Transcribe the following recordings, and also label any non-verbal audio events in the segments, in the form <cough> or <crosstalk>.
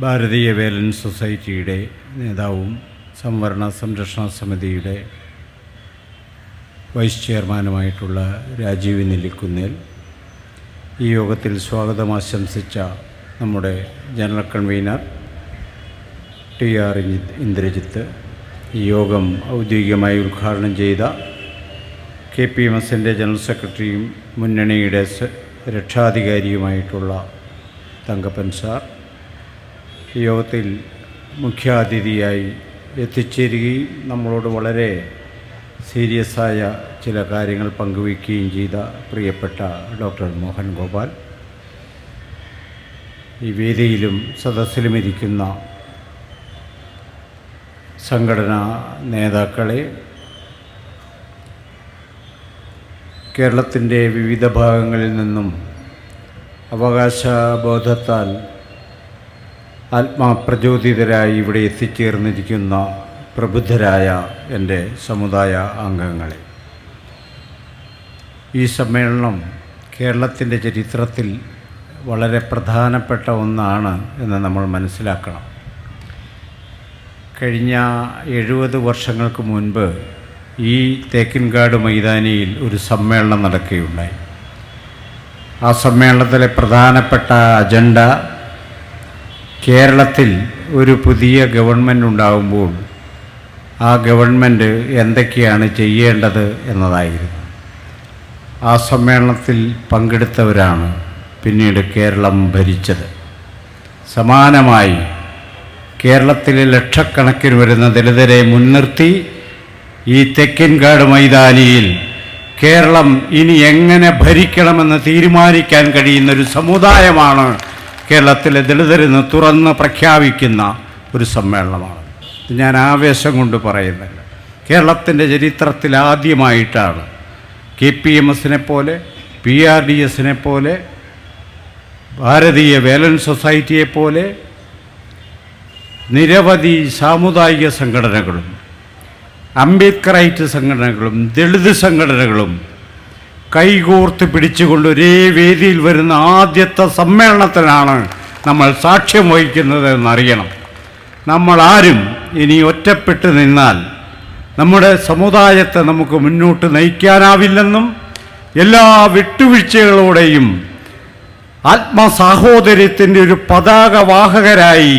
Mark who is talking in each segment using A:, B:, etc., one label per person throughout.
A: ഭാരതീയ വേലൻ സൊസൈറ്റിയുടെ നേതാവും സംവരണ സംരക്ഷണ സമിതിയുടെ വൈസ് ചെയർമാനുമായിട്ടുള്ള രാജീവ് നെല്ലിക്കുന്നേൽ ഈ യോഗത്തിൽ സ്വാഗതം ആശംസിച്ച നമ്മുടെ general convener T R Indrajith ഈ യോഗം ഔദ്യോഗികമായി ഉദ്ഘാടനം ചെയ്ത കെ പി എം എസിന്റെ ജനറൽ സെക്രട്ടറിയും മുന്നണിയുടെ രക്ഷാധികാരിയുമായിട്ടുള്ള തങ്കപ്പൻ സാർ യോഗത്തിൽ മുഖ്യാതിഥിയായി എത്തിച്ചേരുകയും നമ്മളോട് വളരെ സീരിയസായ ചില കാര്യങ്ങൾ പങ്കുവയ്ക്കുകയും ചെയ്ത പ്രിയപ്പെട്ട ഡോക്ടർ മോഹൻ ഗോപാൽ. ഈ വേദിയിലും സദസ്സിലും ഇരിക്കുന്ന സംഘടനാ നേതാക്കളെ കേരളത്തിന്റെ വിവിധ ഭാഗങ്ങളിൽ നിന്നും അവകാശബോധത്താൽ ആത്മാപ്രചോദിതരായി ഇവിടെ എത്തിച്ചേർന്നിരിക്കുന്ന പ്രബുദ്ധരായ എന്റെ സമുദായ അംഗങ്ങളെ. ഈ സമ്മേളനം കേരളത്തിന്റെ ചരിത്രത്തിൽ വളരെ പ്രധാനപ്പെട്ട ഒന്നാണ് എന്ന് നമ്മൾ മനസ്സിലാക്കണം. കഴിഞ്ഞ എഴുപത് വർഷങ്ങൾക്ക് മുൻപ് ഈ തേക്കിൻകാട് മൈതാനിയിൽ ഒരു സമ്മേളനം നടക്കുകയുണ്ടായി. ആ സമ്മേളനത്തിലെ പ്രധാനപ്പെട്ട അജണ്ട കേരളത്തിൽ ഒരു പുതിയ ഗവൺമെന്റ് ഉണ്ടാകുമ്പോൾ ആ ഗവൺമെന്റ് എന്തൊക്കെയാണ് ചെയ്യേണ്ടത് എന്നതായിരുന്നു. ആ സമ്മേളനത്തിൽ പങ്കെടുത്തവരാണ് പിന്നീട് കേരളം ഭരിച്ചത്. സമാനമായി കേരളത്തിലെ ലക്ഷക്കണക്കിന് വരുന്ന ദലിതരെ മുൻനിർത്തി ഈ തെക്കിൻകാട് മൈതാനിയിൽ കേരളം ഇനി എങ്ങനെ ഭരിക്കണമെന്ന് തീരുമാനിക്കാൻ കഴിയുന്നൊരു സമുദായമാണ് കേരളത്തിലെ ദളിതരെന്ന് തുറന്ന് പ്രഖ്യാപിക്കുന്ന ഒരു സമ്മേളനമാണ്. ഞാൻ ആവേശം കൊണ്ട് പറയുന്നില്ല. കേരളത്തിന്റെ ചരിത്രത്തിൽ ആദ്യമായിട്ടാണ് കെ പി എം എസിനെ പോലെ പി ആർ ഡി എസിനെ പോലെ ഭാരതീയ വേലൻ സൊസൈറ്റിയെ പോലെ നിരവധി സാമുദായിക സംഘടനകളും അംബേദ്കറൈറ്റ് സംഘടനകളും ദളിത് സംഘടനകളും കൈകോർത്ത് പിടിച്ചുകൊണ്ട് ഒരേ വേദിയിൽ വരുന്ന ആദ്യത്തെ സമ്മേളനത്തിനാണ് നമ്മൾ സാക്ഷ്യം വഹിക്കുന്നത് എന്നറിയണം നമ്മൾ ആരും ഇനി ഒറ്റപ്പെട്ട് നിന്നാൽ നമ്മുടെ സമുദായത്തെ നമുക്ക് മുന്നോട്ട് നയിക്കാനാവില്ലെന്നും എല്ലാ വിട്ടുവീഴ്ചകളോടെയും ആത്മസാഹോദര്യത്തിന്റെ ഒരു പതാകവാഹകരായി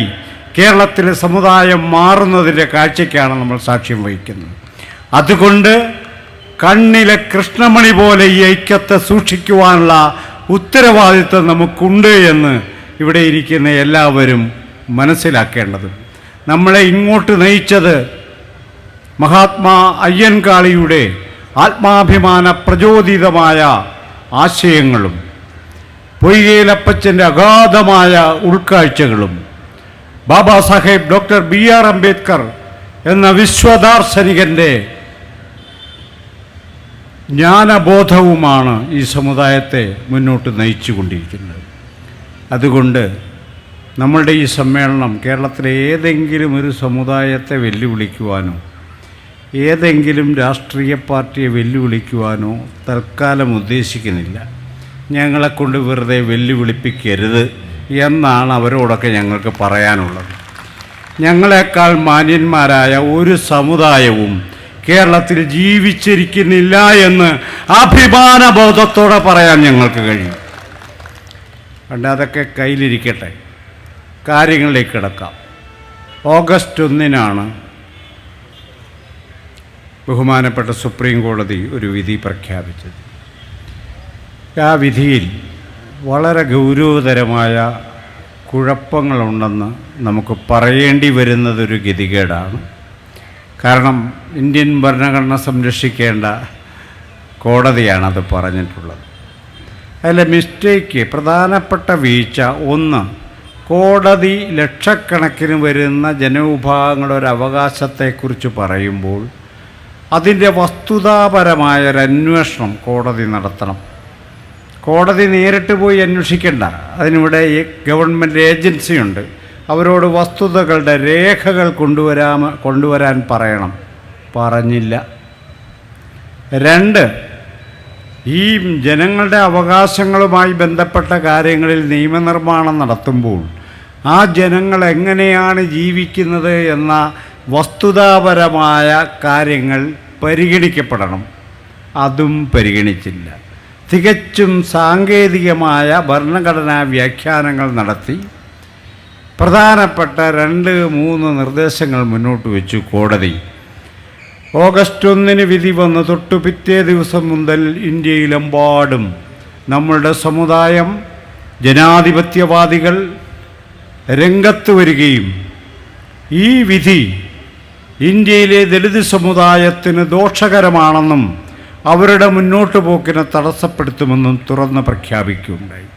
A: കേരളത്തിലെ സമുദായം മാറുന്നതിന്റെ കാഴ്ചയ്ക്കാണ് നമ്മൾ സാക്ഷ്യം വഹിക്കുന്നത്. അതുകൊണ്ട് കണ്ണിലെ കൃഷ്ണമണി പോലെ ഈ ഐക്യത്തെ സൂക്ഷിക്കുവാനുള്ള ഉത്തരവാദിത്വം നമുക്കുണ്ട് എന്ന് ഇവിടെ ഇരിക്കുന്ന എല്ലാവരും മനസ്സിലാക്കേണ്ടത്. നമ്മളെ ഇങ്ങോട്ട് നയിച്ചത് മഹാത്മാ അയ്യൻകാളിയുടെ ആത്മാഭിമാന പ്രചോദിതമായ ആശയങ്ങളും പൊയ്കയിലപ്പച്ചന്റെ അഗാധമായ ഉൾക്കാഴ്ചകളും Baba Saheb doctor B R Ambedkar എന്ന വിശ്വദാർശനികന്റെ ജ്ഞാനബോധവുമാണ് ഈ സമുദായത്തെ മുന്നോട്ട് നയിച്ചുകൊണ്ടിരിക്കുന്നത്. അതുകൊണ്ട് നമ്മളുടെ ഈ സമ്മേളനം കേരളത്തിലെ ഏതെങ്കിലും ഒരു സമുദായത്തെ വെല്ലുവിളിക്കുവാനോ ഏതെങ്കിലും രാഷ്ട്രീയ പാർട്ടിയെ വെല്ലുവിളിക്കുവാനോ തൽക്കാലം ഉദ്ദേശിക്കുന്നില്ല. ഞങ്ങളെക്കൊണ്ട് വെറുതെ വെല്ലുവിളിപ്പിക്കരുത് എന്നാണ് അവരോടൊക്കെ ഞങ്ങൾക്ക് പറയാനുള്ളത്. ഞങ്ങളെക്കാൾ മാന്യന്മാരായ ഒരു സമുദായവും കേരളത്തിൽ ജീവിച്ചിരിക്കുന്നില്ല എന്ന് അഭിമാന ബോധത്തോടെ പറയാൻ ഞങ്ങൾക്ക് കഴിയും. പണ്ട് അതൊക്കെ കയ്യിലിരിക്കട്ടെ. കാര്യങ്ങളിലേക്ക് കിടക്കാം. ഓഗസ്റ്റ് ഒന്നിനാണ് ബഹുമാനപ്പെട്ട സുപ്രീം കോടതി ഒരു വിധി പ്രഖ്യാപിച്ചത്. ആ വിധിയിൽ വളരെ ഗൗരവതരമായ കുഴപ്പങ്ങളുണ്ടെന്ന് നമുക്ക് പറയേണ്ടി വരുന്നതൊരു ഗതികേടാണ്. കാരണം ഇന്ത്യൻ ഭരണഘടന സംരക്ഷിക്കേണ്ട കോടതിയാണത് പറഞ്ഞിട്ടുള്ളത്. അതിലെ മിസ്റ്റേക്ക് പ്രധാനപ്പെട്ട വീഴ്ച ഒന്ന് കോടതി ലക്ഷക്കണക്കിന് വരുന്ന ജനവിഭാഗങ്ങളുടെ ഒരു അവകാശത്തെക്കുറിച്ച് പറയുമ്പോൾ അതിന്റെ വസ്തുതാപരമായ ഒരു അന്വേഷണം കോടതി നടത്തണം. കോടതി നേരിട്ട് പോയി അന്വേഷിക്കേണ്ട. അതിനിവിടെ ഗവൺമെന്റ് ഏജൻസിയുണ്ട്. അവരോട് വസ്തുതകളുടെ രേഖകൾ കൊണ്ടുവരാമ കൊണ്ടുവരാൻ പറയണം. പറഞ്ഞില്ല. രണ്ട് ഈ ജനങ്ങളുടെ അവകാശങ്ങളുമായി ബന്ധപ്പെട്ട കാര്യങ്ങളിൽ നിയമനിർമ്മാണം നടത്തുമ്പോൾ ആ ജനങ്ങൾ എങ്ങനെയാണ് ജീവിക്കുന്നത് എന്ന വസ്തുതാപരമായ കാര്യങ്ങൾ പരിഗണിക്കപ്പെടണം. അതും പരിഗണിച്ചില്ല. തികച്ചും സാങ്കേതികമായ ഭരണഘടനാ വ്യാഖ്യാനങ്ങൾ നടത്തി പ്രധാനപ്പെട്ട രണ്ട് മൂന്ന് നിർദ്ദേശങ്ങൾ മുന്നോട്ട് വെച്ചു കോടതി. ഓഗസ്റ്റ് ഒന്നിന് വിധി വന്ന് തൊട്ടു പിറ്റേ ദിവസം മുതൽ ഇന്ത്യയിലെമ്പാടും നമ്മളുടെ സമുദായം ജനാധിപത്യവാദികൾ രംഗത്ത് വരികയും ഈ വിധി ഇന്ത്യയിലെ ദളിത് സമുദായത്തിന് ദോഷകരമാണെന്നും അവരുടെ മുന്നോട്ട് പോക്കിനെ തടസ്സപ്പെടുത്തുമെന്നും തുറന്ന് പ്രഖ്യാപിക്കുകയുണ്ടായി.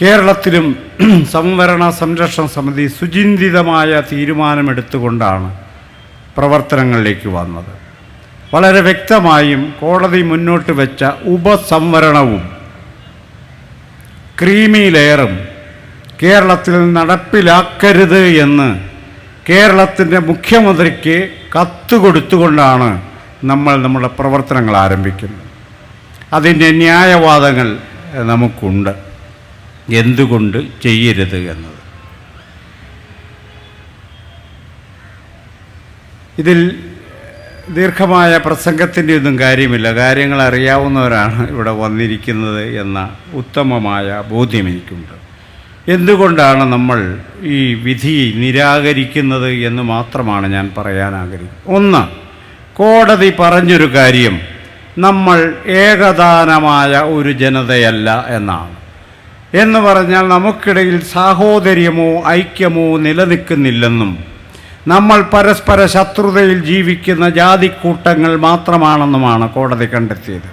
A: കേരളത്തിലും <clears throat> സംവരണ സംരക്ഷണ സമിതി സുചിന്തിതമായ തീരുമാനമെടുത്തുകൊണ്ടാണ് പ്രവർത്തനങ്ങളിലേക്ക് വന്നത്. വളരെ വ്യക്തമായും കോടതി മുന്നോട്ട് വെച്ച ഉപസംവരണവും ക്രീമി ലെയറും കേരളത്തിൽ നടപ്പിലാക്കരുത് എന്ന് കേരളത്തിന്റെ മുഖ്യമന്ത്രിക്ക് കത്ത് കൊടുത്തുകൊണ്ടാണ് നമ്മൾ നമ്മുടെ പ്രവർത്തനങ്ങൾ ആരംഭിക്കുന്നത്. അതിന്റെ ന്യായവാദങ്ങൾ നമുക്കുണ്ട്. എന്തുകൊണ്ട് ചെയ്യരുത് എന്നത്. ഇതിൽ ദീർഘമായ പ്രസംഗത്തിന്റെ ഒന്നും കാര്യമില്ല. കാര്യങ്ങൾ അറിയാവുന്നവരാണ് ഇവിടെ വന്നിരിക്കുന്നത് എന്ന ഉത്തമമായ ബോധ്യം എനിക്കുണ്ട്. എന്തുകൊണ്ടാണ് നമ്മൾ ഈ വിധി നിരാകരിക്കുന്നത് എന്ന് മാത്രമാണ് ഞാൻ പറയാൻ ആഗ്രഹിക്കുന്നത്. ഒന്ന് കോടതി പറഞ്ഞൊരു കാര്യം നമ്മൾ ഏകദാനമായ ഒരു ജനതയല്ല എന്നാണ്. എന്ന് പറഞ്ഞാൽ നമുക്കിടയിൽ സാഹോദര്യമോ ഐക്യമോ നിലനിൽക്കുന്നില്ലെന്നും നമ്മൾ പരസ്പര ശത്രുതയിൽ ജീവിക്കുന്ന ജാതിക്കൂട്ടങ്ങൾ മാത്രമാണെന്നുമാണ് കോടതി കണ്ടെത്തിയത്.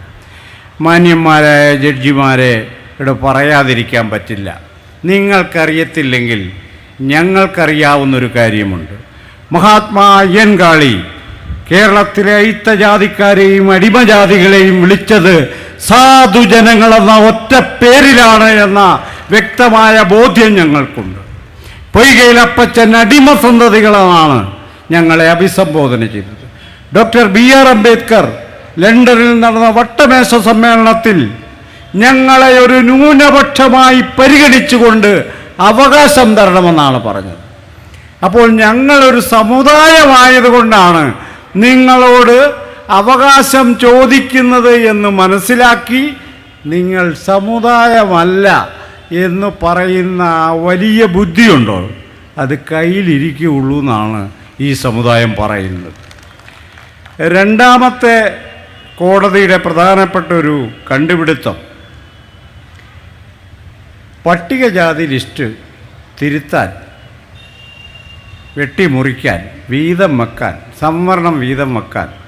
A: മാന്യന്മാരായ ജഡ്ജിമാരെ ഇവിടെ പറയാതിരിക്കാൻ പറ്റില്ല. നിങ്ങൾക്കറിയത്തില്ലെങ്കിൽ ഞങ്ങൾക്കറിയാവുന്നൊരു കാര്യമുണ്ട്. മഹാത്മാ അയ്യൻകാളി കേരളത്തിലെ അയിത്തജാതിക്കാരെയും അടിമജാതികളെയും വിളിച്ചത് സാധുജനങ്ങളെന്ന ഒറ്റ പേരിലാണ് എന്ന വ്യക്തമായ ബോധ്യം ഞങ്ങൾക്കുണ്ട്. പൊയ്കയിലപ്പച്ചൻ അടിമസന്തതികളെന്നാണ് ഞങ്ങളെ അഭിസംബോധന ചെയ്തത്. ഡോക്ടർ ബി ആർ അംബേദ്കർ ലണ്ടനിൽ നടന്ന വട്ടമേശ സമ്മേളനത്തിൽ ഞങ്ങളെ ഒരു ന്യൂനപക്ഷമായി പരിഗണിച്ചുകൊണ്ട് അവകാശം തരണമെന്നാണ് പറഞ്ഞത്. അപ്പോൾ ഞങ്ങളൊരു സമുദായമായതുകൊണ്ടാണ് നിങ്ങളോട് അവകാശം ചോദിക്കുന്നത് എന്ന് മനസ്സിലാക്കി നിങ്ങൾ സമുദായമല്ല എന്ന് പറയുന്ന വലിയ ബുദ്ധിയുണ്ടോ? അത് കയ്യിലിരിക്കുകയുള്ളൂ എന്നാണ് ഈ സമുദായം പറയുന്നത്. രണ്ടാമത്തെ കോടതിയുടെ പ്രധാനപ്പെട്ട ഒരു കണ്ടുപിടുത്തം. പട്ടികജാതി ലിസ്റ്റ് തിരുത്താൻ വെട്ടിമുറിക്കാൻ വീതം വെക്കാൻ സംവരണം വീതം വെക്കാൻ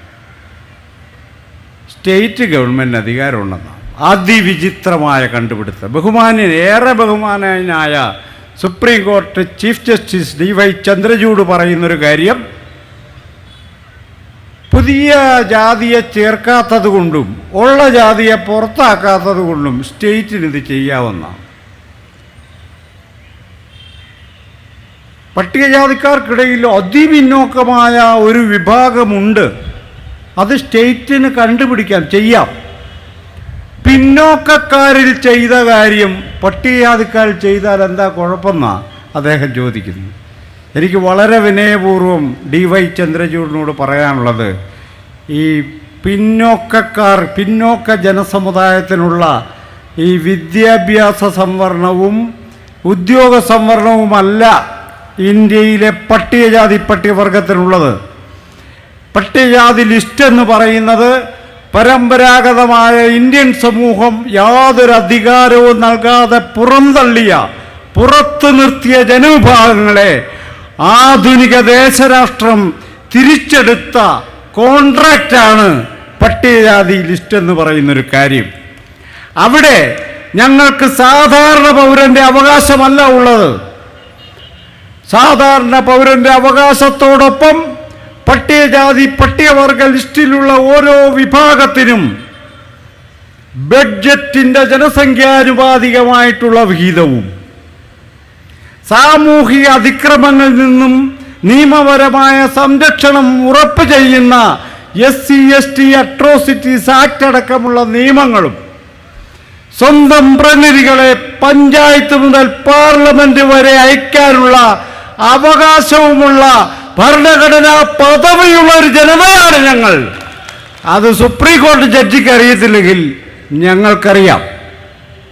A: സ്റ്റേറ്റ് ഗവൺമെന്റ് അധികാരമുണ്ടെന്നാണ്. അതിവിചിത്രമായ കണ്ടുപിടുത്തം. ബഹുമാന്യൻ ഏറെ ബഹുമാനനായ സുപ്രീം കോടതി chief justice D Y Chandrachud പറയുന്നൊരു കാര്യം പുതിയ ജാതിയെ ചേർക്കാത്തത് കൊണ്ടും ഉള്ള ജാതിയെ പുറത്താക്കാത്തത് കൊണ്ടും സ്റ്റേറ്റിന് ഇത് ചെയ്യാവുന്നതാണ്. പട്ടികജാതിക്കാർക്കിടയിൽ അതിപിന്നോക്കമായ ഒരു വിഭാഗമുണ്ട്. അത് സ്റ്റേറ്റിന് കണ്ടുപിടിക്കാം ചെയ്യാം. പിന്നോക്കക്കാരിൽ ചെയ്ത കാര്യം പട്ടികജാതിക്കാരിൽ ചെയ്താൽ എന്താ കുഴപ്പമെന്നാ അദ്ദേഹം ചോദിക്കുന്നു. എനിക്ക് വളരെ വിനയപൂർവം ഡി വൈ ചന്ദ്രചൂഡിനോട് പറയാനുള്ളത് ഈ പിന്നോക്കക്കാർ പിന്നോക്ക ജനസമുദായത്തിനുള്ള ഈ വിദ്യാഭ്യാസ സംവരണവും ഉദ്യോഗ സംവരണവുമല്ല ഇന്ത്യയിലെ പട്ടികജാതി പട്ടികവർഗത്തിനുള്ളത്. പട്ടികജാതി ലിസ്റ്റ് എന്ന് പറയുന്നത് പരമ്പരാഗതമായ ഇന്ത്യൻ സമൂഹം യാതൊരു അധികാരവും നൽകാതെ പുറന്തള്ളിയ പുറത്തു നിർത്തിയ ജനവിഭാഗങ്ങളെ ആധുനിക ദേശരാഷ്ട്രം തിരിച്ചെടുത്ത കോൺട്രാക്റ്റാണ് പട്ടികജാതി ലിസ്റ്റ് എന്ന് പറയുന്നൊരു കാര്യം. അവിടെ ഞങ്ങൾക്ക് സാധാരണ പൗരന്റെ അവകാശമല്ല ഉള്ളത്. സാധാരണ പൗരന്റെ അവകാശത്തോടൊപ്പം പട്ടികജാതി പട്ടികവർഗ ലിസ്റ്റിലുള്ള ഓരോ വിഭാഗത്തിനും ബഡ്ജറ്റിന്റെ ജനസംഖ്യാനുപാതികമായിട്ടുള്ള വിഹിതവും സാമൂഹിക അതിക്രമങ്ങളിൽ നിന്നും നിയമപരമായ സംരക്ഷണം ഉറപ്പ് ചെയ്യുന്ന S C S T atrocities act അടക്കമുള്ള നിയമങ്ങളും സ്വന്തം പ്രതിനിധികളെ പഞ്ചായത്ത് മുതൽ പാർലമെന്റ് വരെ അയക്കാനുള്ള അവകാശവുമുള്ള ഭരണഘടനാ പദവിയുള്ള ഒരു ജനതയാണ് ഞങ്ങൾ. അത് സുപ്രീം കോടതി ജഡ്ജിക്ക് അറിയത്തില്ലെങ്കിൽ ഞങ്ങൾക്കറിയാം.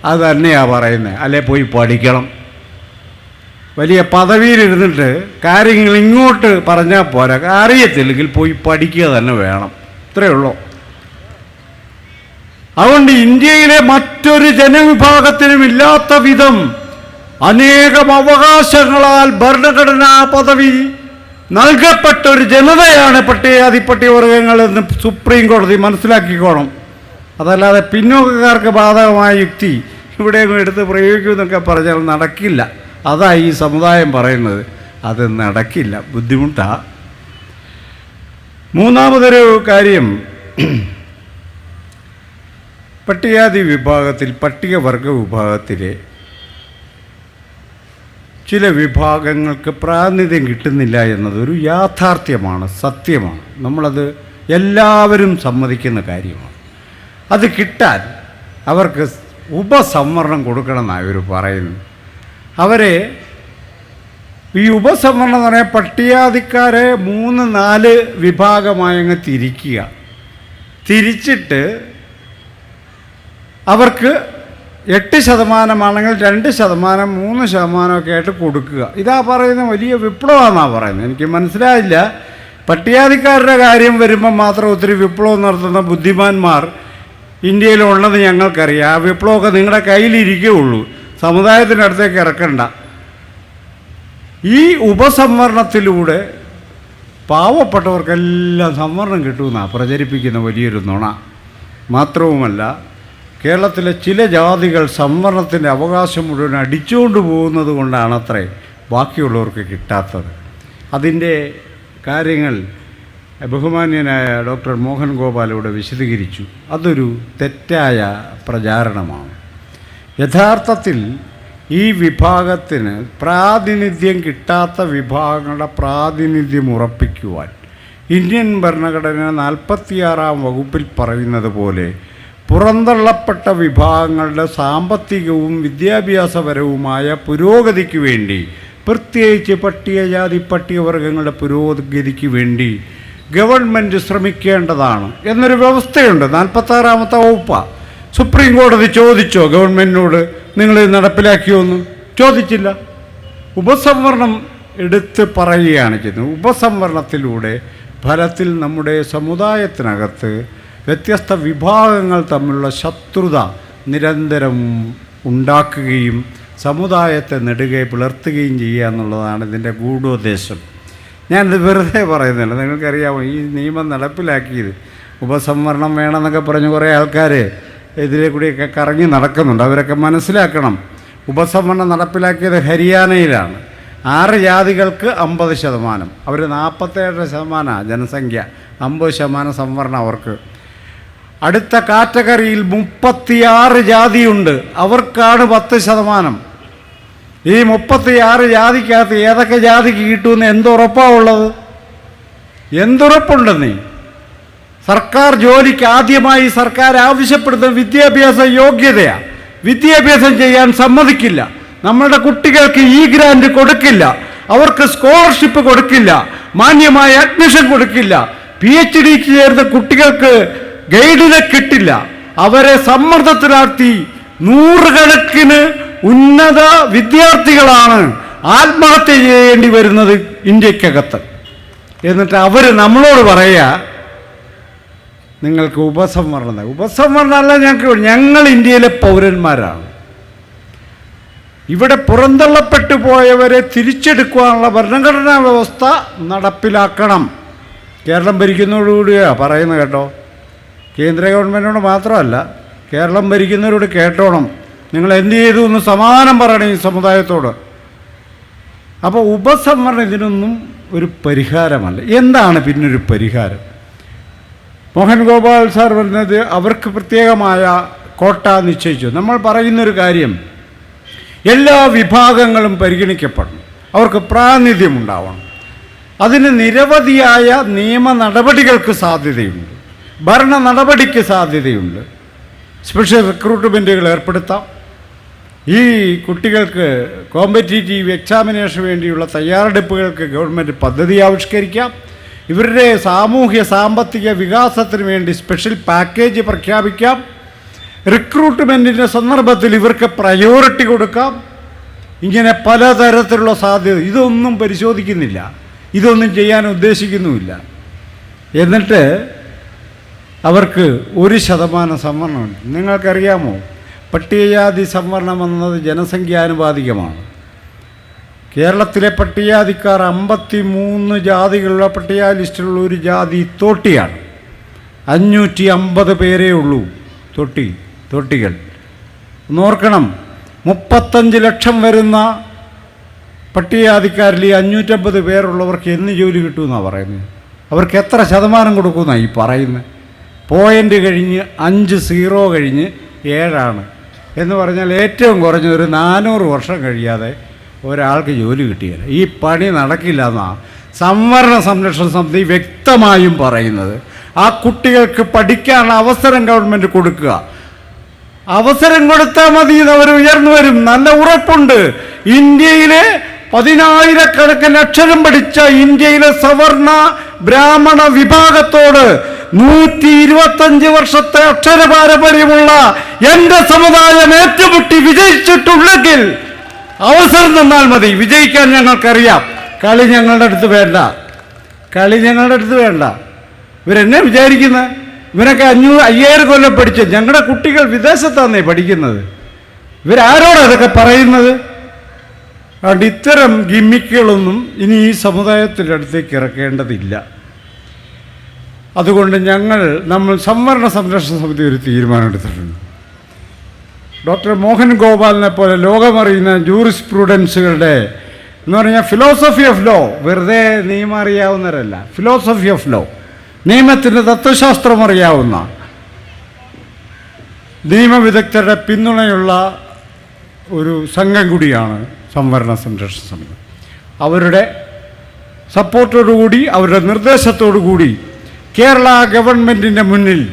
A: അത് പറയുന്നത് അല്ലെ പോയി പഠിക്കണം. വലിയ പദവിയിലിരുന്നിട്ട് കാര്യങ്ങൾ ഇങ്ങോട്ട് പറഞ്ഞാൽ പോരാ. അറിയത്തില്ലെങ്കിൽ പോയി പഠിക്കുക തന്നെ വേണം. ഇത്രയേ ഉള്ളൂ. അതുകൊണ്ട് ഇന്ത്യയിലെ മറ്റൊരു ജനവിഭാഗത്തിനും ഇല്ലാത്ത വിധം അനേകം അവകാശങ്ങളാൽ ഭരണഘടനാ പദവി നൽകപ്പെട്ട ഒരു ജനതയാണ് പട്ടികജാതി പട്ടികവർഗങ്ങൾ എന്ന് സുപ്രീം കോടതി മനസ്സിലാക്കിക്കോണം. അതല്ലാതെ പിന്നോക്കക്കാർക്ക് ബാധകമായ യുക്തി ഇവിടെ എടുത്ത് പ്രയോഗിക്കുമെന്നൊക്കെ പറഞ്ഞാൽ നടക്കില്ല. അതാ ഈ സമുദായം പറയുന്നത്. അത് നടക്കില്ല. ബുദ്ധിമുട്ടാ. മൂന്നാമതൊരു കാര്യം പട്ടികജാതി വിഭാഗത്തിൽ പട്ടികവർഗ വിഭാഗത്തിലെ ചില വിഭാഗങ്ങൾക്ക് പ്രാതിനിധ്യം കിട്ടുന്നില്ല എന്നതൊരു യാഥാർത്ഥ്യമാണ് സത്യമാണ്. നമ്മളത് എല്ലാവരും സമ്മതിക്കുന്ന കാര്യമാണ്. അത് കിട്ടാൻ അവർക്ക് ഉപസംവരണം കൊടുക്കണമെന്നാണ് ഇവർ പറയുന്നത് അവരെ ഈ ഉപസംവരണം എന്ന് പറഞ്ഞാൽ പട്ടികജാതിക്കാരെ മൂന്ന് നാല് വിഭാഗമായി അങ്ങ് തിരിക്കുക. തിരിച്ചിട്ട് അവർക്ക് എട്ട് ശതമാനമാണെങ്കിൽ രണ്ട് ശതമാനം മൂന്ന് ശതമാനമൊക്കെ ആയിട്ട് കൊടുക്കുക. ഇതാ പറയുന്ന വലിയ വിപ്ലവമാണെന്നാണ് പറയുന്നത്. എനിക്ക് മനസ്സിലായില്ല. പട്ടികജാതിക്കാരുടെ കാര്യം വരുമ്പോൾ മാത്രം ഒത്തിരി വിപ്ലവം നടത്തുന്ന ബുദ്ധിമാന്മാർ ഇന്ത്യയിലുള്ളത് ഞങ്ങൾക്കറിയാം. ആ വിപ്ലവമൊക്കെ നിങ്ങളുടെ കയ്യിലിരിക്കുകയുള്ളൂ സമുദായത്തിന്റെ അടുത്തേക്ക് ഇറക്കണ്ട. ഈ ഉപസംവരണത്തിലൂടെ പാവപ്പെട്ടവർക്കെല്ലാം സംവരണം കിട്ടുമെന്നാണ് പ്രചരിപ്പിക്കുന്ന വലിയൊരു നുണ. മാത്രവുമല്ല കേരളത്തിലെ ചില ജാതികൾ സംവരണത്തിന്റെ അവകാശം മുഴുവൻ അടിച്ചുകൊണ്ട് പോകുന്നത് കൊണ്ടാണ് അത്രേ ബാക്കിയുള്ളവർക്ക് കിട്ടാത്തത്. അതിന്റെ കാര്യങ്ങൾ ബഹുമാന്യനായ ഡോക്ടർ മോഹൻ ഗോപാൽ ഇവിടെ വിശദീകരിച്ചു. അതൊരു തെറ്റായ പ്രചാരണമാണ്. യഥാർത്ഥത്തിൽ ഈ വിഭാഗത്തിന് പ്രാതിനിധ്യം കിട്ടാത്ത വിഭാഗങ്ങളുടെ പ്രാതിനിധ്യം ഉറപ്പിക്കുവാൻ ഇന്ത്യൻ ഭരണഘടന നാൽപ്പത്തിയാറാം വകുപ്പിൽ പറയുന്നത് പോലെ പുറന്തള്ളപ്പെട്ട വിഭാഗങ്ങളുടെ സാമ്പത്തികവും വിദ്യാഭ്യാസപരവുമായ പുരോഗതിക്ക് വേണ്ടി പ്രത്യേകിച്ച് പട്ടികജാതി പട്ടികവർഗങ്ങളുടെ പുരോഗതിക്ക് വേണ്ടി ഗവൺമെന്റ് ശ്രമിക്കേണ്ടതാണ് എന്നൊരു വ്യവസ്ഥയുണ്ട്. നാൽപ്പത്താറാമത്തെ വകുപ്പ. സുപ്രീം കോടതി ചോദിച്ചോ ഗവൺമെന്റിനോട് നിങ്ങൾ നടപ്പിലാക്കിയോന്ന് ചോദിച്ചില്ല. ഉപസംവരണം എടുത്ത് പറയുകയാണ് ചെയ്യുന്നത്. ഉപസംവരണത്തിലൂടെ ഫലത്തിൽ നമ്മുടെ സമുദായത്തിനകത്ത് വ്യത്യസ്ത വിഭാഗങ്ങൾ തമ്മിലുള്ള ശത്രുത നിരന്തരം ഉണ്ടാക്കുകയും സമുദായത്തെ നെടുകെ പിളർത്തുകയും ചെയ്യുക എന്നുള്ളതാണ് ഇതിന്റെ ഗൂഢോദ്ദേശം. ഞാനിത് വെറുതെ പറയുന്നില്ല. നിങ്ങൾക്കറിയാമോ ഈ നിയമം നടപ്പിലാക്കിയത് ഉപസംവരണം വേണമെന്നൊക്കെ പറഞ്ഞ് കുറേ ആൾക്കാർ ഇതിലെ കൂടിയൊക്കെ കറങ്ങി നടക്കുന്നുണ്ട്. അവരൊക്കെ മനസ്സിലാക്കണം ഉപസംവരണം നടപ്പിലാക്കിയത് ഹരിയാനയിലാണ്. ആറ് ജാതികൾക്ക് അമ്പത് ശതമാനം. അവർ നാൽപ്പത്തേഴ് ശതമാനമാണ് ജനസംഖ്യ. അമ്പത് ശതമാനം സംവരണം അവർക്ക്. അടുത്ത കാറ്റഗറിയിൽ മുപ്പത്തിയാറ് ജാതിയുണ്ട്. അവർക്കാണ് പത്ത് ശതമാനം. ഈ മുപ്പത്തിയാറ് ജാതിക്കകത്ത് ഏതൊക്കെ ജാതിക്ക് കിട്ടുമെന്ന് എന്തുറപ്പാണ് ഉള്ളത്? എന്തുറപ്പുണ്ടെന്നേ? സർക്കാർ ജോലിക്ക് ആദ്യമായി സർക്കാർ ആവശ്യപ്പെടുന്ന വിദ്യാഭ്യാസ യോഗ്യതയാണ് വിദ്യാഭ്യാസം ചെയ്യാൻ സമ്മതിക്കില്ല. നമ്മളുടെ കുട്ടികൾക്ക് ഈ ഗ്രാൻഡ് കൊടുക്കില്ല. അവർക്ക് സ്കോളർഷിപ്പ് കൊടുക്കില്ല. മാന്യമായ അഡ്മിഷൻ കൊടുക്കില്ല. പി എച്ച് ഡിക്ക് ചേർന്ന കുട്ടികൾക്ക് ഗൈഡിനെ കിട്ടില്ല. അവരെ സമ്മർദ്ദത്തിലാർത്തി നൂറുകണക്കിന് ഉന്നത വിദ്യാർത്ഥികളാണ് ആത്മഹത്യ ചെയ്യേണ്ടി വരുന്നത് ഇന്ത്യക്കകത്ത്. എന്നിട്ട് അവർ നമ്മളോട് പറയുക നിങ്ങൾക്ക്. ഉപസംവരണം അല്ല ഞങ്ങൾക്ക് ഞങ്ങൾ ഇന്ത്യയിലെ പൗരന്മാരാണ്. ഇവിടെ പുറന്തള്ളപ്പെട്ടു പോയവരെ തിരിച്ചെടുക്കുവാനുള്ള ഭരണഘടനാ വ്യവസ്ഥ നടപ്പിലാക്കണം. കേരളം ഭരിക്കുന്നതോടുകൂടിയാണ് പറയുന്നത് കേട്ടോ. കേന്ദ്ര ഗവൺമെന്റിനോട് മാത്രമല്ല കേരളം ഭരിക്കുന്നവരോട് കേട്ടോണം. നിങ്ങൾ എന്ത് ചെയ്തു എന്ന് സമാനം പറയണം ഈ സമുദായത്തോട്. അപ്പോൾ ഉപസംവരണം ഇതിനൊന്നും ഒരു പരിഹാരമല്ല. എന്താണ് പിന്നൊരു പരിഹാരം? മോഹൻ ഗോപാൽ സാർ പറഞ്ഞത് അവർക്ക് പ്രത്യേകമായ കോട്ട നിശ്ചയിച്ചു. നമ്മൾ പറയുന്നൊരു കാര്യം എല്ലാ വിഭാഗങ്ങളും പരിഗണിക്കപ്പെടണം. അവർക്ക് പ്രാതിനിധ്യം ഉണ്ടാവണം അതിന് നിരവധിയായ നിയമ നടപടികൾക്ക് സാധ്യതയുണ്ട്. ഭരണ നടപടിക്ക് സാധ്യതയുണ്ട്. സ്പെഷ്യൽ റിക്രൂട്ട്മെന്റുകൾ ഏർപ്പെടുത്താം. ഈ കുട്ടികൾക്ക് കോമ്പറ്റീറ്റീവ് എക്സാമിനേഷന് വേണ്ടിയുള്ള തയ്യാറെടുപ്പുകൾക്ക് ഗവൺമെന്റ് പദ്ധതി ആവിഷ്കരിക്കാം. ഇവരുടെ സാമൂഹ്യ സാമ്പത്തിക വികാസത്തിന് വേണ്ടി സ്പെഷ്യൽ പാക്കേജ് പ്രഖ്യാപിക്കാം. റിക്രൂട്ട്മെന്റിന്റെ സന്ദർഭത്തിൽ ഇവർക്ക് പ്രയോറിറ്റി കൊടുക്കാം. ഇങ്ങനെ പലതരത്തിലുള്ള സാധ്യത ഇതൊന്നും പരിശോധിക്കുന്നില്ല. ഇതൊന്നും ചെയ്യാൻ ഉദ്ദേശിക്കുന്നുമില്ല. എന്നിട്ട് അവർക്ക് ഒരു ശതമാനം സംവരണമുണ്ട്. നിങ്ങൾക്കറിയാമോ? പട്ടികജാതി സംവരണം എന്നത് ജനസംഖ്യാനുപാതികമാണ് കേരളത്തിലെ പട്ടികജാതിക്കാർ അമ്പത്തി മൂന്ന് ജാതികളുള്ള പട്ടിക ലിസ്റ്റിലുള്ള ഒരു ജാതി തോട്ടിയാണ്. അഞ്ഞൂറ്റി അമ്പത് പേരേ ഉള്ളൂ തൊട്ടി തൊട്ടികൾ. നോർക്കണം മുപ്പത്തഞ്ച് ലക്ഷം വരുന്ന പട്ടികജാതിക്കാരിൽ ഈ അഞ്ഞൂറ്റമ്പത് പേരുള്ളവർക്ക് എന്ത് ജോലി കിട്ടുമെന്നാണ് പറയുന്നത്? അവർക്ക് എത്ര ശതമാനം കൊടുക്കുമെന്നാണ് ഈ പറയുന്നത്? പോയിന്റ് കഴിഞ്ഞ് അഞ്ച് സീറോ കഴിഞ്ഞ് ഏഴാണ്. എന്ന് പറഞ്ഞാൽ ഏറ്റവും കുറഞ്ഞ ഒരു നാനൂറ് വർഷം കഴിയാതെ ഒരാൾക്ക് ജോലി കിട്ടിയില്ല ഈ പണി നടക്കില്ല എന്നാണ് സംവരണ സംരക്ഷണ സമിതി വ്യക്തമായും പറയുന്നത്. ആ കുട്ടികൾക്ക് പഠിക്കാനുള്ള അവസരം ഗവൺമെന്റ് കൊടുക്കുക. അവസരം കൊടുത്താൽ മതി അവർ ഉയർന്നു വരും. നല്ല ഉറപ്പുണ്ട്. ഇന്ത്യയിലെ പതിനായിരക്കണക്കിന് അക്ഷരം പഠിച്ച ഇന്ത്യയിലെ സവർണ ബ്രാഹ്മണ വിഭാഗത്തോട് നൂറ്റി ഇരുപത്തഞ്ച് വർഷത്തെ അക്ഷര പാരമ്പര്യമുള്ള എന്റെ സമുദായം ഏറ്റുമുട്ടി വിജയിച്ചിട്ടുണ്ടെങ്കിൽ അവസരം തന്നാൽ മതി. വിജയിക്കാൻ ഞങ്ങൾക്കറിയാം. കളി ഞങ്ങളുടെ അടുത്ത് വേണ്ട. കളി ഞങ്ങളുടെ അടുത്ത് വേണ്ട. ഇവരെന്നെ വിചാരിക്കുന്നത് ഇവരൊക്കെ അഞ്ഞൂറ് അയ്യായിരം കൊല്ലം പഠിച്ചു ഞങ്ങളുടെ കുട്ടികൾ വിദേശത്താന്നേ പഠിക്കുന്നത്. ഇവരാരോടാ ഇതൊക്കെ പറയുന്നത്? അതുകൊണ്ട് ഇത്തരം ഗിമ്മിക്കുകളൊന്നും ഇനി ഈ സമുദായത്തിന്റെ അടുത്തേക്ക് ഇറക്കേണ്ടതില്ല. അതുകൊണ്ട് ഞങ്ങൾ നമ്മൾ സംവരണ സംരക്ഷണ സമിതി ഒരു തീരുമാനം എടുത്തിട്ടുണ്ട്. ഡോക്ടർ മോഹൻ ഗോപാലിനെ പോലെ ലോകമറിയുന്ന ജൂറിസ് പ്രൂഡൻസുകളുടെ എന്ന് പറഞ്ഞാൽ ഫിലോസഫി ഓഫ് ലോ വെറുതെ നിയമം അറിയാവുന്നവരല്ല. ഫിലോസഫി ഓഫ് ലോ നിയമത്തിന്റെ തത്വശാസ്ത്രം അറിയാവുന്ന നിയമവിദഗ്ധരുടെ പിന്തുണയുള്ള ഒരു സംഘം കൂടിയാണ് സംവരണ സംരക്ഷണ സമിതി. അവരുടെ സപ്പോർട്ടോടുകൂടി അവരുടെ നിർദ്ദേശത്തോടു കൂടി കേരള ഗവൺമെന്റിന്റെ മുന്നിൽ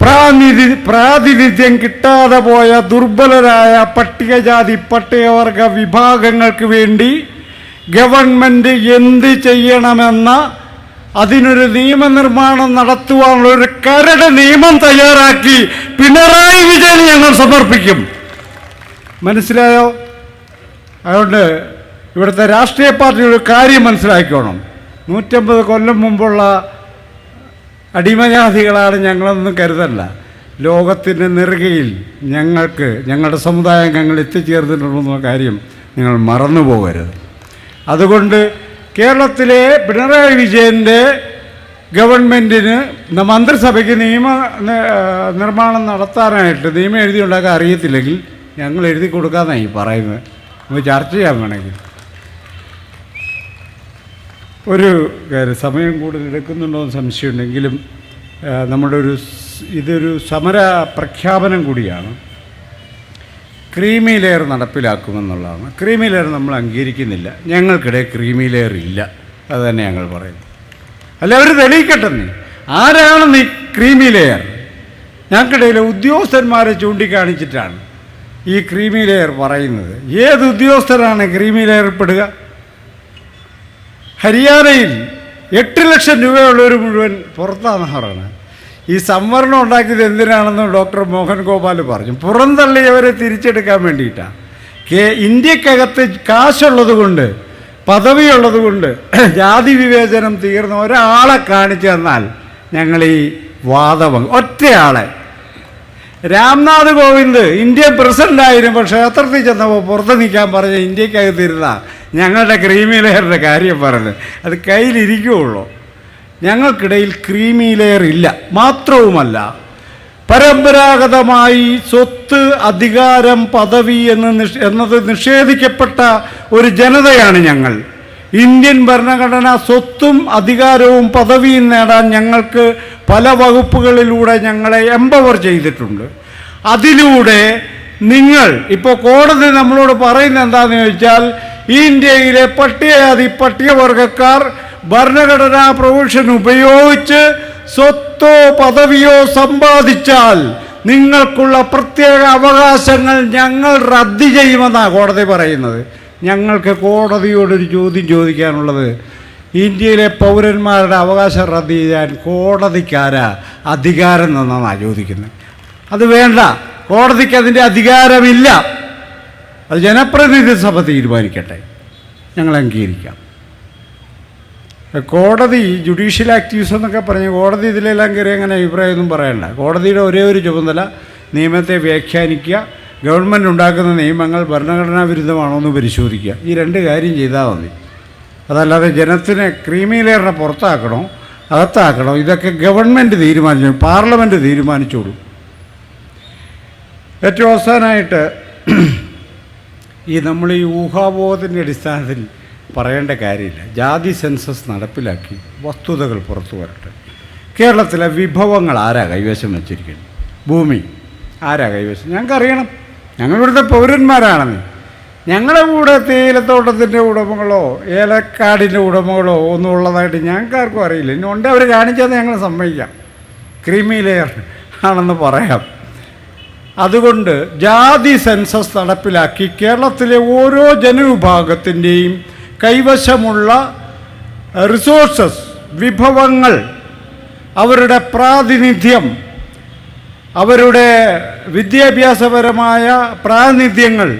A: പ്രാതിനിധി പ്രാതിനിധ്യം കിട്ടാതെ പോയ ദുർബലരായ പട്ടികജാതി പട്ടികവർഗ വിഭാഗങ്ങൾക്ക് വേണ്ടി ഗവൺമെന്റ് എന്ത് ചെയ്യണമെന്ന അതിനൊരു നിയമനിർമ്മാണം നടത്തുവാനുള്ള ഒരു കരട് നിയമം തയ്യാറാക്കി പിണറായി വിജയൻ ഞങ്ങൾ സമർപ്പിക്കും. മനസ്സിലായോ? അതുകൊണ്ട് ഇവിടുത്തെ രാഷ്ട്രീയ പാർട്ടിയുടെ കാര്യം മനസ്സിലാക്കിക്കോണം. നൂറ്റമ്പത് കൊല്ലം മുമ്പുള്ള അടിമജാതികളാണ് ഞങ്ങളൊന്നും കരുതല്ല. ലോകത്തിന്റെ നെറുകയിൽ ഞങ്ങൾക്ക് ഞങ്ങളുടെ സമുദായം ഞങ്ങൾ എത്തിച്ചേർന്നിട്ടുണ്ടെന്ന കാര്യം നിങ്ങൾ മറന്നു പോകരുത്. അതുകൊണ്ട് കേരളത്തിലെ പിണറായി വിജയന്റെ ഗവൺമെന്റിന് മന്ത്രിസഭയ്ക്ക് നിയമ നിർമ്മാണം നടത്താനായിട്ട് നിയമം എഴുതി ഉണ്ടാക്കാൻ അറിയത്തില്ലെങ്കിൽ ഞങ്ങൾ എഴുതി കൊടുക്കാമെന്നാണ് ഈ പറയുന്നത്. ചർച്ച ചെയ്യാൻ വേണമെങ്കിൽ. ഒരു കാര്യം സമയം കൂടുതൽ എടുക്കുന്നുണ്ടോ എന്ന് സംശയമുണ്ടെങ്കിലും നമ്മുടെ ഒരു ഇതൊരു സമര പ്രഖ്യാപനം കൂടിയാണ്. ക്രീമി ലെയർ നടപ്പിലാക്കുമെന്നുള്ളതാണ്. ക്രീമി ലെയർ നമ്മൾ അംഗീകരിക്കുന്നില്ല. ഞങ്ങൾക്കിടെ ക്രീമി ലെയർ ഇല്ല. അത് തന്നെ ഞങ്ങൾ പറയുന്നു. അല്ല അവർ തെളിയിക്കട്ടെ നീ. ആരാണ് നീ ക്രീമി ലെയർ ഞങ്ങൾക്കിടയിലെ ഉദ്യോഗസ്ഥന്മാരെ ചൂണ്ടിക്കാണിച്ചിട്ടാണ് ഈ ക്രീമി ലെയർ പറയുന്നത്. ഏത് ഉദ്യോഗസ്ഥരാണ് ക്രീമി ലെയർ പെടുക ഹരിയാനയിൽ എട്ട് ലക്ഷം രൂപയുള്ളവർ മുഴുവൻ പുറത്താണ് പറയുന്നത് ഈ സംവരണം ഉണ്ടാക്കിയത് എന്തിനാണെന്ന് ഡോക്ടർ മോഹൻ ഗോപാൽ പറഞ്ഞു. പുറന്തള്ളിയവരെ തിരിച്ചെടുക്കാൻ വേണ്ടിയിട്ടാണ് കേ ഇന്ത്യക്കകത്ത് കാശുള്ളത് കൊണ്ട് പദവിയുള്ളത് കൊണ്ട് <clears throat> ജാതി വിവേചനം തീർന്ന ഒരാളെ കാണിച്ചു തന്നാൽ ഞങ്ങൾ ഈ വാദം ഒറ്റയാളെ. രാംനാഥ് കോവിന്ദ് ഇന്ത്യൻ പ്രസിഡന്റായിരുന്നു പക്ഷേ ക്ഷേത്രത്തിൽ ചെന്നപ്പോൾ പുറത്ത് നിൽക്കാൻ പറഞ്ഞ ഇന്ത്യക്കകത്തിരുന്ന ഞങ്ങളുടെ ക്രീമി ലെയറിന്റെ കാര്യം പറഞ്ഞത് അത് കയ്യിലിരിക്കുകയുള്ളൂ ഞങ്ങൾക്കിടയിൽ ക്രീമി ലെയർ ഇല്ല മാത്രവുമല്ല പരമ്പരാഗതമായി സ്വത്ത് അധികാരം പദവി എന്ന് നിഷ് എന്നത് നിഷേധിക്കപ്പെട്ട ഒരു ജനതയാണ് ഞങ്ങൾ. ഇന്ത്യൻ ഭരണഘടന സ്വത്തും അധികാരവും പദവിയും നേടാൻ ഞങ്ങൾക്ക് പല വകുപ്പുകളിലൂടെ ഞങ്ങളെ എംപവർ ചെയ്തിട്ടുണ്ട്. അതിലൂടെ നിങ്ങൾ ഇപ്പോൾ കോടതി നമ്മളോട് പറയുന്നത് എന്താണെന്ന് ചോദിച്ചാൽ ഇന്ത്യയിലെ പട്ടികജാതി പട്ടികവർഗക്കാർ ഭരണഘടനാ പ്രൊവിഷൻ ഉപയോഗിച്ച് സ്വത്തോ പദവിയോ സമ്പാദിച്ചാൽ നിങ്ങൾക്കുള്ള പ്രത്യേക അവകാശങ്ങൾ ഞങ്ങൾ റദ്ദ് ചെയ്യുമെന്നാണ് കോടതി പറയുന്നത്. ഞങ്ങൾക്ക് കോടതിയോടൊരു ചോദ്യം ചോദിക്കാനുള്ളത്. ഇന്ത്യയിലെ പൗരന്മാരുടെ അവകാശം റദ്ദ് ചെയ്യാൻ കോടതിക്കാരാ അധികാരം തന്നാണ് ചോദിക്കുന്നത്. അത് വേണ്ട. കോടതിക്ക് അതിന്റെ അധികാരമില്ല. അത് ജനപ്രതിനിധി സഭ തീരുമാനിക്കട്ടെ. ഞങ്ങൾ അംഗീകരിക്കാം. കോടതി ജുഡീഷ്യൽ ആക്ടിവിസം എന്നൊക്കെ പറഞ്ഞ് കോടതി ഇതിലെല്ലാം കയറി അങ്ങനെ അഭിപ്രായമൊന്നും പറയണ്ട. കോടതിയുടെ ഒരേ ഒരു ചുമതല നിയമത്തെ വ്യാഖ്യാനിക്കുക ഗവൺമെന്റ് ഉണ്ടാക്കുന്ന നിയമങ്ങൾ ഭരണഘടനാ വിരുദ്ധമാണോ എന്ന് പരിശോധിക്കുക. ഈ രണ്ട് കാര്യം ചെയ്താൽ മതി. അതല്ലാതെ ജനത്തിനെ ക്രീമി ലെയറിനെ പുറത്താക്കണോ അകത്താക്കണോ ഇതൊക്കെ ഗവൺമെന്റ് തീരുമാനിച്ചു പാർലമെന്റ് തീരുമാനിച്ചോളൂ. ഏറ്റവും അവസാനമായിട്ട് ഈ നമ്മൾ ഈ ഊഹാബോധത്തിന്റെ അടിസ്ഥാനത്തിൽ പറയേണ്ട കാര്യമില്ല. ജാതി സെൻസസ് നടപ്പിലാക്കി വസ്തുതകൾ പുറത്തു വരട്ടെ. കേരളത്തിലെ വിഭവങ്ങൾ ആരാ കൈവശം വെച്ചിരിക്കുന്നത്? ഭൂമി ആരാ കൈവശം? ഞങ്ങൾക്കറിയണം. ഞങ്ങളിവിടുത്തെ പൗരന്മാരാണെന്ന്. ഞങ്ങളുടെ കൂടെ തേയിലത്തോട്ടത്തിന്റെ ഉടമകളോ ഏലക്കാടിന്റെ ഉടമകളോ ഒന്നും ഉള്ളതായിട്ട് ഞങ്ങൾക്കാർക്കും അറിയില്ല. ഇനി ഉണ്ട് അവർ കാണിച്ചാൽ ഞങ്ങൾ സമ്മതിക്കാം. ക്രീമി ലെയർ ആണെന്ന് പറയാം. അതുകൊണ്ട് ജാതി സെൻസസ് നടപ്പിലാക്കി കേരളത്തിലെ ഓരോ ജനവിഭാഗത്തിന്റെയും കൈവശമുള്ള റിസോഴ്സസ് വിഭവങ്ങൾ അവരുടെ പ്രാതിനിധ്യം അവരുടെ വിദ്യാഭ്യാസപരമായ പ്രാതിനിധ്യങ്ങൾ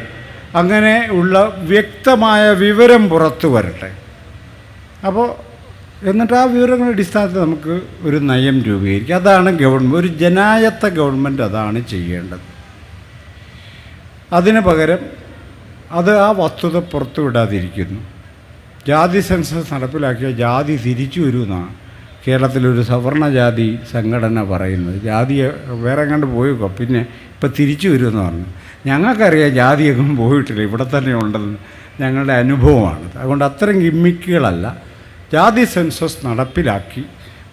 A: അങ്ങനെ ഉള്ള വ്യക്തമായ വിവരം പുറത്തു വരട്ടെ. അപ്പോൾ എന്നിട്ട് ആ വിവരങ്ങളുടെ അടിസ്ഥാനത്തിൽ നമുക്ക് ഒരു നയം രൂപീകരിക്കുക അതാണ് ഗവൺമെന്റ് ഒരു ജനായത്ത ഗവൺമെന്റ് അതാണ് ചെയ്യേണ്ടത്. അതിന് പകരം അത് ആ വസ്തുത പുറത്തു വിടാതിരിക്കുന്നു. ജാതി സെൻസസ് നടപ്പിലാക്കിയ ജാതി തിരിച്ചു വരുമെന്നാണ് കേരളത്തിലൊരു സവർണ ജാതി സംഘടന പറയുന്നത്. ജാതി വേറെ എങ്ങാണ്ട് പോയിക്കോ പിന്നെ ഇപ്പം തിരിച്ചു വരുമെന്ന് പറഞ്ഞു. ഞങ്ങൾക്കറിയാം ജാതിയൊന്നും പോയിട്ടില്ല ഇവിടെ തന്നെ ഉണ്ടെന്ന് ഞങ്ങളുടെ അനുഭവമാണ് അതുകൊണ്ട് അത്തരം ഗിമ്മിക്കുകളല്ല. ജാതി സെൻസസ് നടപ്പിലാക്കി.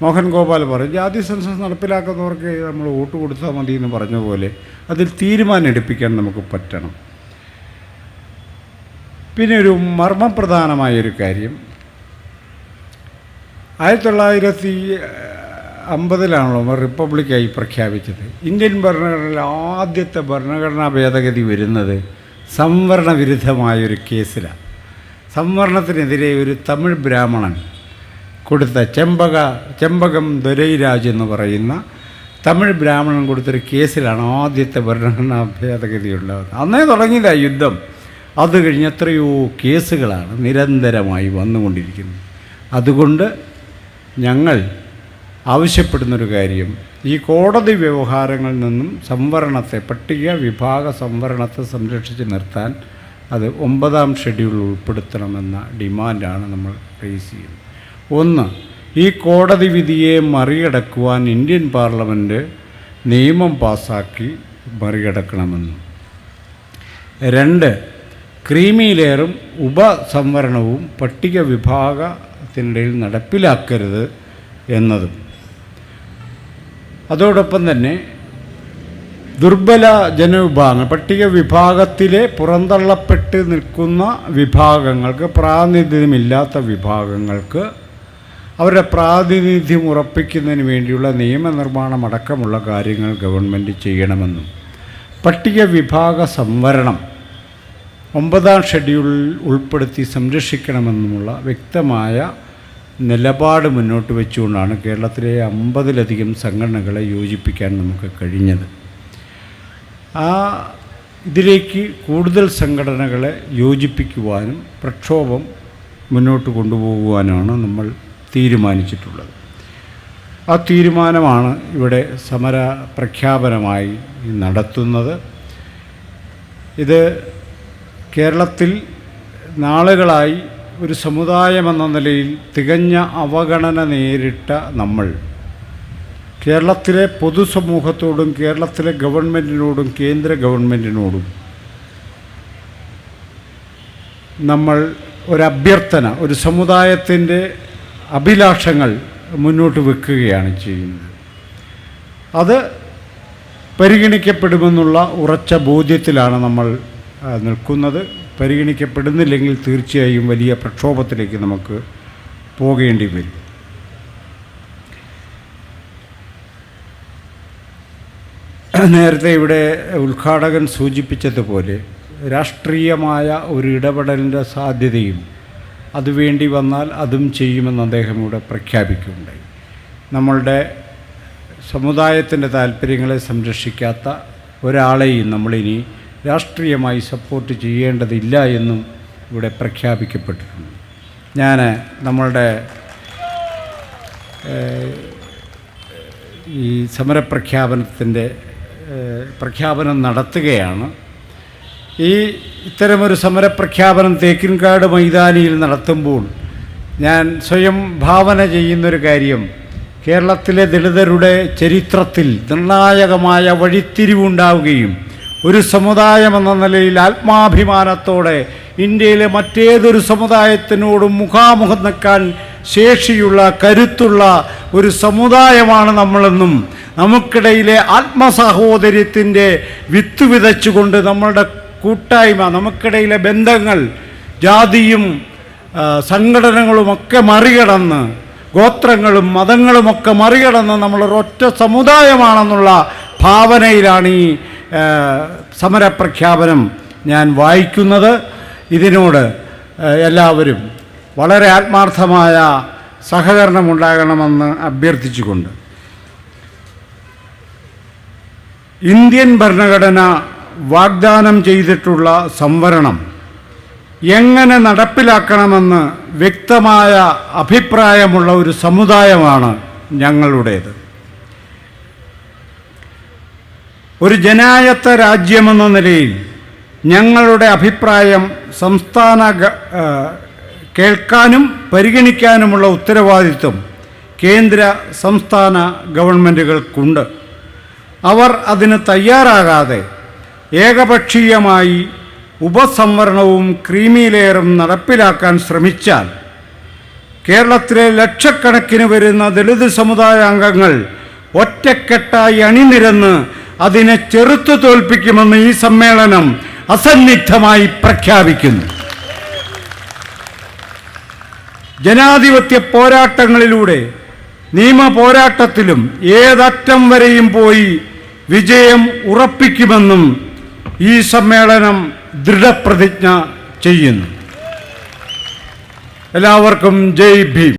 A: മോഹൻ ഗോപാൽ പറഞ്ഞു ജാതി സെൻസസ് നടപ്പിലാക്കുന്നവർക്ക് നമ്മൾ വോട്ട് കൊടുത്താൽ മതി എന്ന് പറഞ്ഞ പോലെ അതിൽ തീരുമാനം എടുപ്പിക്കാൻ നമുക്ക് പറ്റണം. പിന്നെ ഒരു മർമ്മപ്രധാനമായൊരു കാര്യം. ആയിരത്തി തൊള്ളായിരത്തി അമ്പതിലാണല്ലോ റിപ്പബ്ലിക്കായി പ്രഖ്യാപിച്ചത്. ഇന്ത്യൻ ഭരണഘടനയിൽ ആദ്യത്തെ ഭരണഘടനാ ഭേദഗതി വരുന്നത് സംവരണ വിരുദ്ധമായൊരു കേസിലാണ്. സംവരണത്തിനെതിരെ ഒരു തമിഴ് ബ്രാഹ്മണൻ കൊടുത്ത ചെമ്പക ചെമ്പകം ദൊരൈരാജ് എന്ന് പറയുന്ന തമിഴ് ബ്രാഹ്മണൻ കൊടുത്തൊരു കേസിലാണ് ആദ്യത്തെ ഭരണഘടനാ ഭേദഗതി ഉണ്ടാകുന്നത് അന്നേ തുടങ്ങിയില്ല യുദ്ധം. അത് കഴിഞ്ഞ് എത്രയോ കേസുകളാണ് നിരന്തരമായി വന്നുകൊണ്ടിരിക്കുന്നത്. അതുകൊണ്ട് ഞങ്ങൾ ആവശ്യപ്പെടുന്നൊരു കാര്യം ഈ കോടതി വ്യവഹാരങ്ങളിൽ നിന്നും സംവരണത്തെ പട്ടിക വിഭാഗ സംവരണത്തെ സംരക്ഷിച്ച് നിർത്താൻ അത് ഒമ്പതാം ഷെഡ്യൂളിൽ ഉൾപ്പെടുത്തണമെന്ന ഡിമാൻഡാണ് നമ്മൾ റേസ് ചെയ്യുന്നത്. ഒന്ന് ഈ കോടതി വിധിയെ മറികടക്കുവാൻ ഇന്ത്യൻ പാർലമെന്റ് നിയമം പാസാക്കി മറികടക്കണമെന്നും. രണ്ട് ക്രീമി ലെയറും ഉപസംവരണവും പട്ടിക വിഭാഗത്തിനിടയിൽ നടപ്പിലാക്കരുത് എന്നതും. അതോടൊപ്പം തന്നെ ദുർബല ജനവിഭാഗങ്ങൾ പട്ടിക വിഭാഗത്തിലെ പുറന്തള്ളപ്പെട്ട് നിൽക്കുന്ന വിഭാഗങ്ങൾക്ക് പ്രാതിനിധ്യമില്ലാത്ത വിഭാഗങ്ങൾക്ക് അവരുടെ പ്രാതിനിധ്യം ഉറപ്പിക്കുന്നതിന് വേണ്ടിയുള്ള നിയമനിർമ്മാണം അടക്കമുള്ള കാര്യങ്ങൾ ഗവൺമെന്റ് ചെയ്യണമെന്നും പട്ടിക വിഭാഗ സംവരണം ഒമ്പതാം ഷെഡ്യൂളിൽ ഉൾപ്പെടുത്തി സംരക്ഷിക്കണമെന്നുമുള്ള വ്യക്തമായ നിലപാട് മുന്നോട്ട് വെച്ചുകൊണ്ടാണ് കേരളത്തിലെ അമ്പതിലധികം സംഘടനകളെ യോജിപ്പിക്കാൻ നമുക്ക് കഴിഞ്ഞത്. ആ ഇതിലേക്ക് കൂടുതൽ സംഘടനകളെ യോജിപ്പിക്കുവാനും പ്രക്ഷോഭം മുന്നോട്ട് കൊണ്ടുപോകുവാനാണ് നമ്മൾ തീരുമാനിച്ചിട്ടുള്ളത്. ആ തീരുമാനമാണ് ഇവിടെ സമര പ്രഖ്യാപനമായി നടത്തുന്നത്. ഇത് കേരളത്തിൽ നാളുകളായി ഒരു സമുദായമെന്ന നിലയിൽ തികഞ്ഞ അവഗണന നേരിട്ട നമ്മൾ കേരളത്തിലെ പൊതുസമൂഹത്തോടും കേരളത്തിലെ ഗവൺമെന്റിനോടും കേന്ദ്ര ഗവൺമെന്റിനോടും നമ്മൾ ഒരു അഭ്യർത്ഥന ഒരു സമുദായത്തിന്റെ അഭിലാഷങ്ങൾ മുന്നോട്ട് വെക്കുകയാണ് ചെയ്യുന്നത്. അത് പരിഗണിക്കപ്പെടുമെന്നുള്ള ഉറച്ച ബോധ്യത്തിലാണ് നമ്മൾ നിൽക്കുന്നത്. പരിഗണിക്കപ്പെടുന്നില്ലെങ്കിൽ തീർച്ചയായും വലിയ പ്രക്ഷോഭത്തിലേക്ക് നമുക്ക് പോകേണ്ടി വരും. നേരത്തെ ഇവിടെ ഉദ്ഘാടകൻ സൂചിപ്പിച്ചതുപോലെ രാഷ്ട്രീയമായ ഒരു ഇടപെടലിന്റെ സാധ്യതയും അതുവേണ്ടി വന്നാൽ അതും ചെയ്യുമെന്ന് അദ്ദേഹം ഇവിടെ പ്രഖ്യാപിക്കുകയുണ്ടായി. നമ്മളുടെ സമുദായത്തിന്റെ താല്പര്യങ്ങളെ സംരക്ഷിക്കാത്ത ഒരാളെയും നമ്മളിനി രാഷ്ട്രീയമായി സപ്പോർട്ട് ചെയ്യേണ്ടതില്ല എന്നും ഇവിടെ പ്രഖ്യാപിക്കപ്പെട്ടിട്ടുണ്ട്. ഞാൻ നമ്മളുടെ ഈ സമരപ്രഖ്യാപനത്തിന്റെ പ്രഖ്യാപനം നടത്തുകയാണ്. ഈ ഇത്തരമൊരു സമരപ്രഖ്യാപനം തേക്കിൻകാട് മൈതാനിയിൽ നടത്തുമ്പോൾ ഞാൻ സ്വയം ഭാവന ചെയ്യുന്നൊരു കാര്യം. കേരളത്തിലെ ദളിതരുടെ ചരിത്രത്തിൽ നിർണായകമായ വഴിത്തിരിവുണ്ടാവുകയും ഒരു സമുദായം എന്ന നിലയിൽ ആത്മാഭിമാനത്തോടെ ഇന്ത്യയിലെ മറ്റേതൊരു സമുദായത്തിനോടും മുഖാമുഖം നിൽക്കാൻ ശേഷിയുള്ള കരുത്തുള്ള ഒരു സമുദായമാണ് നമ്മളെന്നും നമുക്കിടയിലെ ആത്മസഹോദര്യത്തിന്റെ വിത്ത് വിതച്ചുകൊണ്ട് നമ്മളുടെ കൂട്ടായ്മ നമുക്കിടയിലെ ബന്ധങ്ങൾ ജാതിയും സംഘടനകളുമൊക്കെ മറികടന്ന് ഗോത്രങ്ങളും മതങ്ങളുമൊക്കെ മറികടന്ന് നമ്മളൊരൊറ്റ സമുദായമാണെന്നുള്ള ഭാവനയിലാണ് ഈ സമരപ്രഖ്യാപനം ഞാൻ വായിക്കുന്നത്. ഇതിനോട് എല്ലാവരും വളരെ ആത്മാർത്ഥമായ സഹകരണമുണ്ടാകണമെന്ന് അഭ്യർത്ഥിച്ചുകൊണ്ട്. ഇന്ത്യൻ ഭരണഘടന വാഗ്ദാനം ചെയ്തിട്ടുള്ള സംവരണം എങ്ങനെ നടപ്പിലാക്കണമെന്ന് വ്യക്തമായ അഭിപ്രായമുള്ള ഒരു സമുദായമാണ് ഞങ്ങളുടേത്. ഒരു ജനായത്ത രാജ്യമെന്ന നിലയിൽ ഞങ്ങളുടെ അഭിപ്രായം സംസ്ഥാന കേൾക്കാനും പരിഗണിക്കാനുമുള്ള ഉത്തരവാദിത്വം കേന്ദ്ര സംസ്ഥാന ഗവൺമെന്റുകൾക്കുണ്ട് അവർ അതിന് തയ്യാറാകാതെ ഏകപക്ഷീയമായി ഉപസംവരണവും ക്രീമി ലെയറും നടപ്പിലാക്കാൻ ശ്രമിച്ചാൽ കേരളത്തിലെ ലക്ഷക്കണക്കിന് വരുന്ന ദളിത് സമുദായ അംഗങ്ങൾ ഒറ്റക്കെട്ടായി അണിനിരന്ന് അതിനെ ചെറുത്തു തോൽപ്പിക്കുമെന്ന് ഈ സമ്മേളനം അസന്നിഗ്ധമായി പ്രഖ്യാപിക്കുന്നു. ജനാധിപത്യ പോരാട്ടങ്ങളിലൂടെ നിയമ പോരാട്ടത്തിലും ഏതറ്റം വരെയും പോയി വിജയം ഉറപ്പിക്കുമെന്നും ഈ സമ്മേളനം ദൃഢപ്രതിജ്ഞ ചെയ്യുന്നു. എല്ലാവർക്കും ജയ് ഭീം.